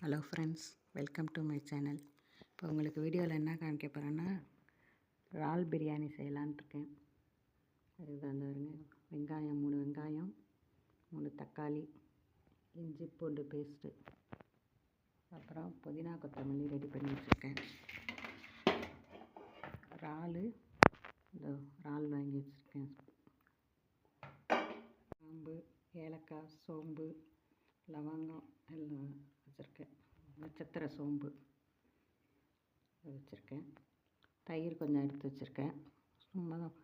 Hello friends welcome to my channel. இப்போ உங்களுக்கு வீடியோவில் என்ன காமிக்க போகிறேன்னா இறால் பிரியாணி செய்யலான்ட்டு இருக்கேன். அதுக்கு வந்து வெங்காயம் மூணு வெங்காயம் மூணு தக்காளி இஞ்சி பூண்டு பேஸ்ட்டு. அப்புறம் புதினா கொத்தமல்லி ரெடி பண்ணி வச்சுருக்கேன். இறால் இந்த இறால் வாங்கி வச்சுருக்கேன். கிராம்பு ஏலக்காய் சோம்பு லவங்கம் எல்லாம் வச்சுருக்கேன். நட்சத்திர சோம்பு வச்சுருக்கேன். தயிர் கொஞ்சம் எடுத்து வச்சுருக்கேன். சும்மா தான்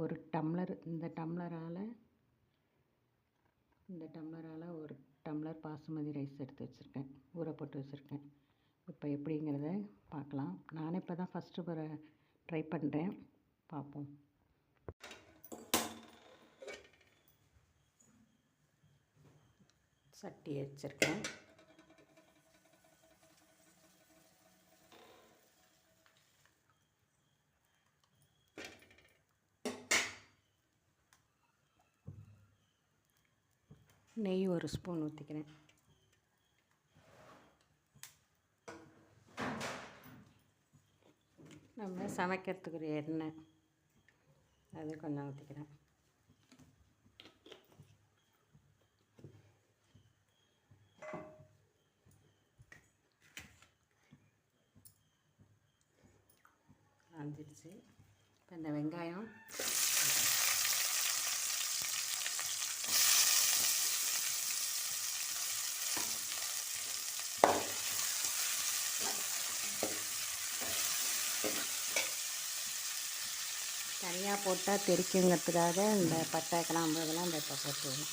ஒரு டம்ளர் இந்த டம்ளரால் இந்த டம்ளரால் ஒரு டம்ளர் பாசுமதி ரைஸ் எடுத்து வச்சுருக்கேன். ஊற போட்டு வச்சுருக்கேன். இப்போ எப்படிங்கிறத பார்க்கலாம். நானே இப்போ தான் ஃபஸ்ட்டு முறை ட்ரை பண்ணுறேன் பார்ப்போம். சட்டி வச்சுருக்கேன். நெய் ஒரு ஸ்பூன் ஊற்றிக்கிறேன் நம்ம சமைக்கிறதுக்குரிய எண்ணெய் அது கொஞ்சம் ஊற்றிக்கிறேன் வந்துடுச்சு. இப்போ இந்த வெங்காயம் தனியாக போட்டால் தெரிக்குங்கிறதுக்காக இந்த பட்டை கிராம்பு இதெல்லாம் இந்த இப்போ போட்டுருவோம்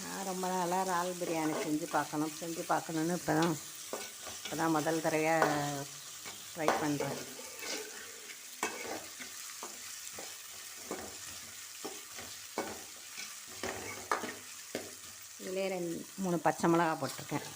நான் ரொம்ப நாளாக இறால் பிரியாணி செஞ்சு பார்க்கணும் செஞ்சு பார்க்கணுன்னு இப்போ தான் இப்போ தான் முதல் தடவையாக ட்ரை பண்ணுறேன் இதிலே ரெண்டு மூணு பச்சை மிளகா போட்டிருக்கேன்.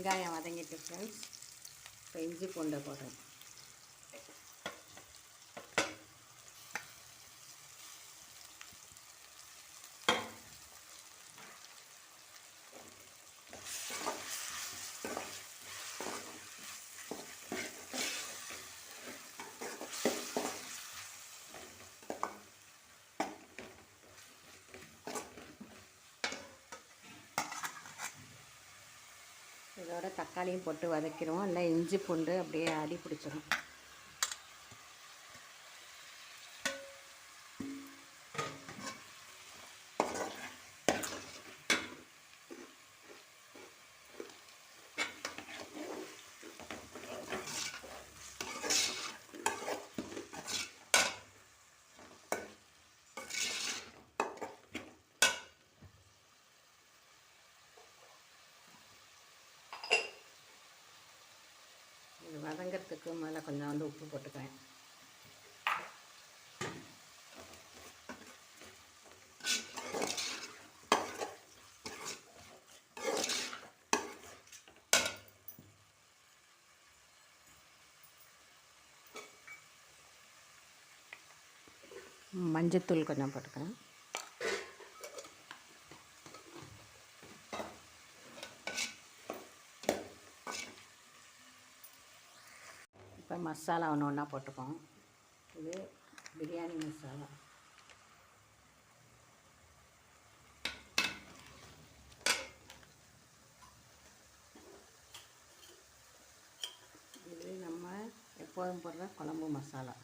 வெங்காயம் வதங்கிட்டு ஃப்ரெண்ட்ஸ் இப்போ இஞ்சி பூண்டை போடுறேன் இதோட தக்காளியும் போட்டு வதக்கிடுவோம். இல்லை இஞ்சி பூண்டு அப்படியே அடி பிடிச்சிடும் இது வதங்கிறதுக்கு மேலே கொஞ்சம் வந்து உப்பு போட்டுக்கிறேன் மஞ்சத்தூள் கொஞ்சம் போட்டுக்கிறேன். இப்போ மசாலா ஒன்று ஒன்றா போட்டுப்போம். இது பிரியாணி மசாலா. இது நம்ம எப்போதும் போடுற குழம்பு மசாலா.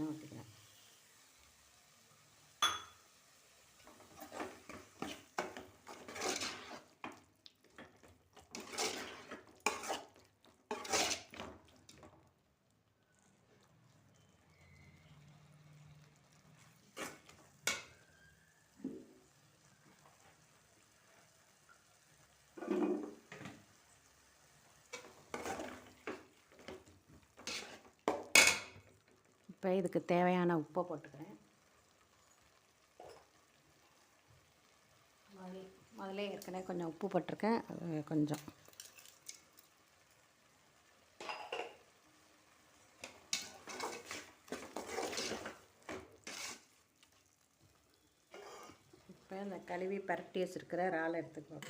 கொஞ்சம் ஊற்றிக்கிறேன் இப்போ இதுக்கு தேவையான உப்பை போட்டுக்கிறேன். முதல்ல முதல்ல ஏற்கனவே கொஞ்சம் உப்பு போட்டிருக்கேன். அது கொஞ்சம். இப்போ இந்த கழுவி பரட்டி வச்சுருக்கிற இறால் எடுத்துக்குவோம்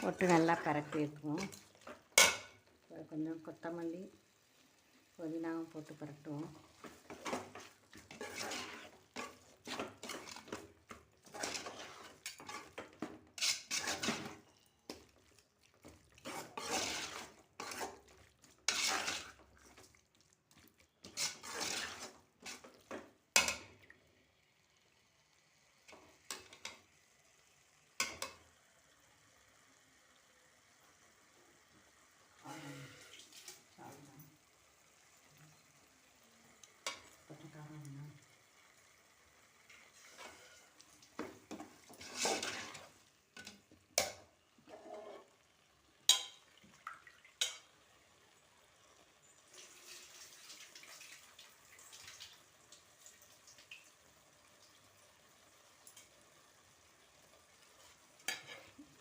போட்டு நல்லா பரட்டி வைக்குவோம் கொஞ்சம் கொத்தமல்லி புதினாவும் போட்டு பரட்டுவோம்.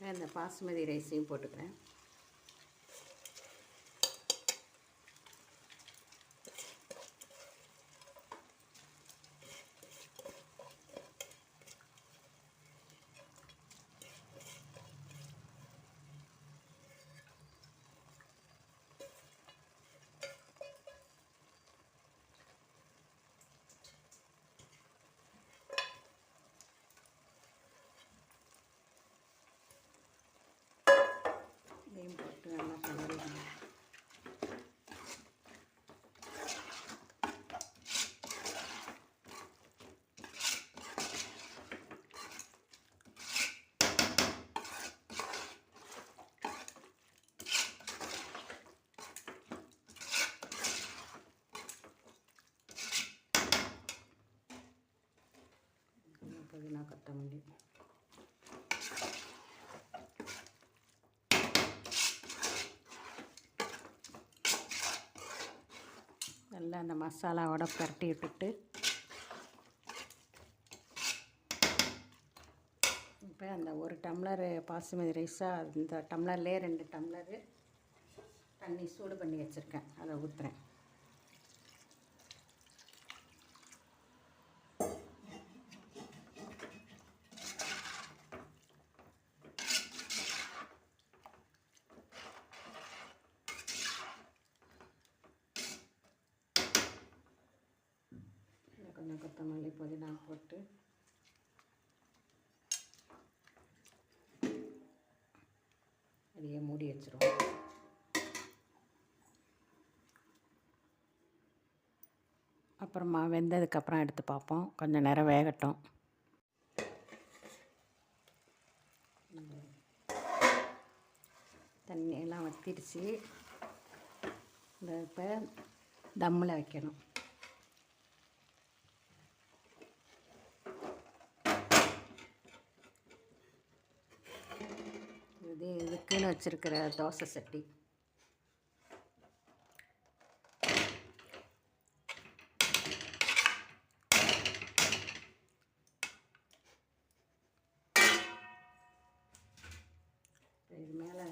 இந்த பாசுமதி ரைஸையும் போட்டுக்கிறேன் இதையும் போட்டு நல்லா கலரிடணும் கொஞ்சம் புதினா கொத்தமல்லி. நல்லா அந்த மசாலாவோட பரட்டி விட்டுட்டு. இப்போ அந்த ஒரு டம்ளர் பாசுமதி ரைஸாக இந்த டம்ளர்லேயே ரெண்டு டம்ளரு தண்ணி சூடு பண்ணி வச்சுருக்கேன். அதை ஊற்றுறேன் இன்னும் கொஞ்சம் கொத்தமல்லி புதினா போட்டு அதையே மூடி வச்சுருவோம். அப்புறமா வெந்ததுக்கப்புறம் எடுத்து பார்ப்போம். கொஞ்சம் நேரம் வேகட்டும். தண்ணியெல்லாம் வத்திடுச்சு. இந்த இப்போ தம்மில் வைக்கணும். இது வச்சுருக்கிற தோசை சட்டி. இது மேலே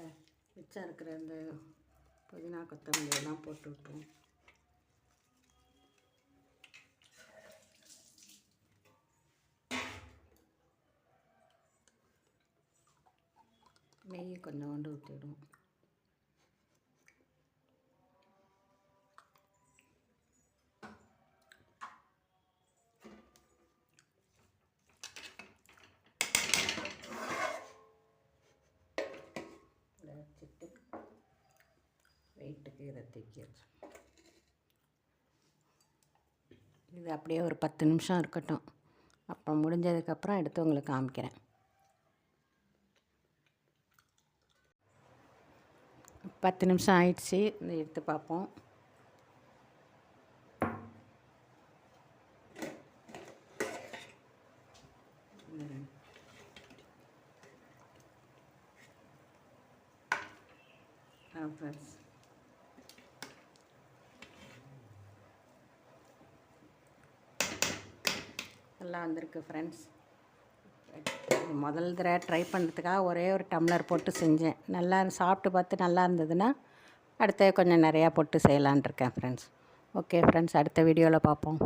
மிச்சம் இருக்கிற இந்த புதினா கொத்தமல்லி எல்லாம் போட்டு விட்டுருவோம். நெய் கொஞ்சோண்டு ஊற்றிடுவோம் வெயிட்டுக்கு இதை தைக்கிறது இது அப்படியே ஒரு பத்து நிமிஷம் இருக்கட்டும். அப்போ முடிஞ்சதுக்கப்புறம் எடுத்து உங்களுக்கு காமிக்கிறேன். பத்து நிமிஷம் ஆயிடுச்சு. எடுத்து பார்ப்போம். எல்லாம் நல்லா வந்திருக்கு ஃப்ரெண்ட்ஸ் முதல் தடவை ட்ரை பண்ணுறதுக்காக ஒரே ஒரு டம்ளர் போட்டு செஞ்சேன். நல்லா சாப்பிட்டு பார்த்து நல்லா இருந்ததுன்னா அடுத்த கொஞ்சம் நிறையா போட்டு செய்யலான் இருக்கேன் ஃப்ரெண்ட்ஸ் ஓகே ஃப்ரெண்ட்ஸ் அடுத்த வீடியோவில் பார்ப்போம்.